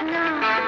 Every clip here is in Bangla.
জ্বালাস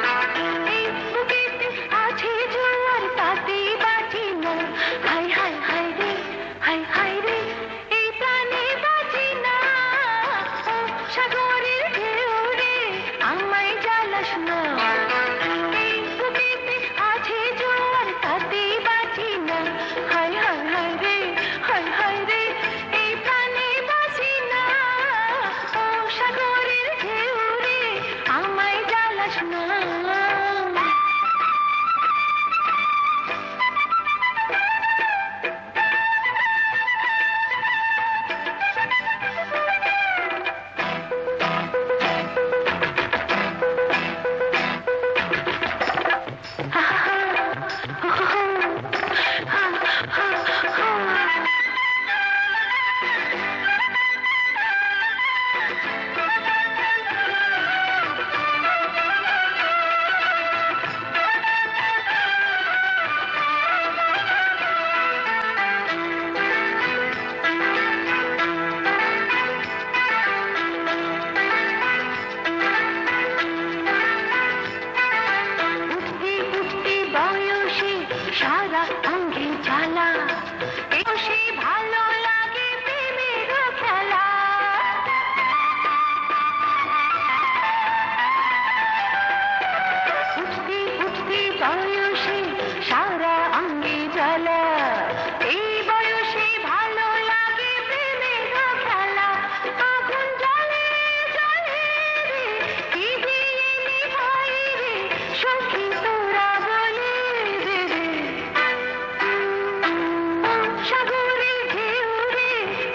সাগরে ঘেউরে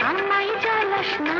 আমায় জ্বালাস না